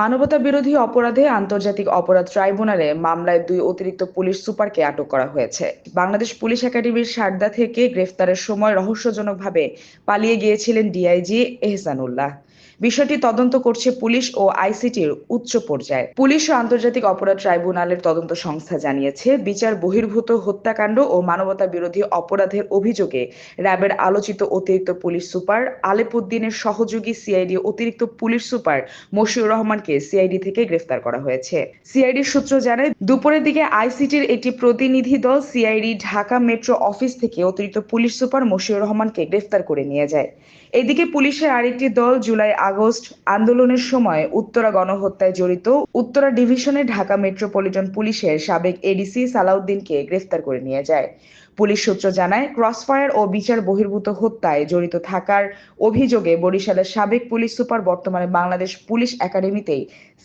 মানবতা বিরোধী অপরাধে আন্তর্জাতিক অপরাধ ট্রাইব্যুনালে মামলায় দুই অতিরিক্ত পুলিশ সুপারকে আটক করা হয়েছে। বাংলাদেশ পুলিশ একাডেমির সারদা থেকে গ্রেফতারের সময় রহস্যজনকভাবে পালিয়ে গিয়েছিলেন ডিআইজি এহসানুল্লাহ। বিষয়টি তদন্ত করছে পুলিশ ও আইসিটির উচ্চ পর্যায়ে। পুলিশ ও আন্তর্জাতিক অপরাধ ট্রাইব্যুনালের তদন্ত সংস্থা জানিয়েছে, বিচার বহির্ভূত হত্যাকাণ্ড ও মানবতা বিরোধী অপরাধের অভিযোগে র্যাবের আলোচিত অতিরিক্ত পুলিশ সুপার আলেপুদ্দিনের সহযোগী সিআইডি অতিরিক্ত পুলিশ সুপার মশিউর রহমানকে সিআইডি থেকে গ্রেফতার করা হয়েছে। সিআইডির সূত্র জানায়, দুপুরের দিকে আইসিটির একটি প্রতিনিধি দল সিআইডি ঢাকা মেট্রো অফিস থেকে অতিরিক্ত পুলিশ সুপার মশিউর রহমানকে গ্রেফতার করে নিয়ে যায়। এদিকে পুলিশের আরেকটি দল জুলাই আগস্ট আন্দোলনের সময় উত্তরা গণহত্যায় জড়িত উত্তরা ডিভিশনের ঢাকা মেট্রোপলিটন পুলিশের সাবেক এডিসি সালাউদ্দিনকে গ্রেফতার করে নিয়ে যায়। পুলিশ সূত্র জানায়, ক্রসফায়ার ও বিচার বহির্ভূত হত্যায় জড়িত থাকার অভিযোগে বরিশালের সাবেক পুলিশ সুপার, বর্তমানে বাংলাদেশ পুলিশ একাডেমিতেই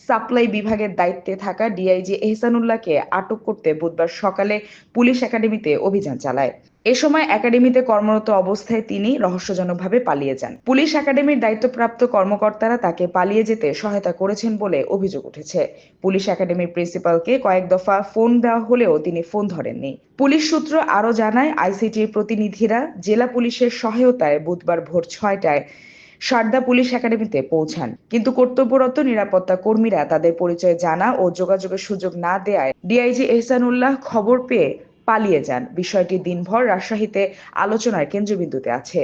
সাপ্লাই বিভাগের দায়িত্বে থাকা ডিআইজি এহসানুল্লাহকে আটক করতে বুধবার সকালে পুলিশ একাডেমিতে অভিযান চালায়। এ সময় একাডেমিতে কর্মরত অবস্থায় তিনি রহস্যজনকভাবে পালিয়ে যান। পুলিশ একাডেমির দায়িত্বপ্রাপ্ত কর্মকর্তারা তাকে পালিয়ে যেতে সহায়তা করেছেন বলে অভিযোগ উঠেছে। পুলিশ একাডেমির প্রিন্সিপালকে কয়েক দফা ফোন দেওয়া হলেও তিনি ফোন ধরেননি। পুলিশ সূত্র আরও জানায়, আইসিটির প্রতিনিধিরা জেলা পুলিশের সহায়তায় বুধবার ভোর ছয়টায় সারদা পুলিশ একাডেমিতে পৌঁছান। কিন্তু কর্তব্যরত নিরাপত্তা কর্মীরা তাদের পরিচয় জানা ও যোগাযোগের সুযোগ না দেয়ায় ডিআইজি এহসানুল্লাহ খবর পেয়ে পালিয়ে যান। বিষয়টি দিনভর রাজশাহীতে আলোচনার কেন্দ্রবিন্দুতে আছে।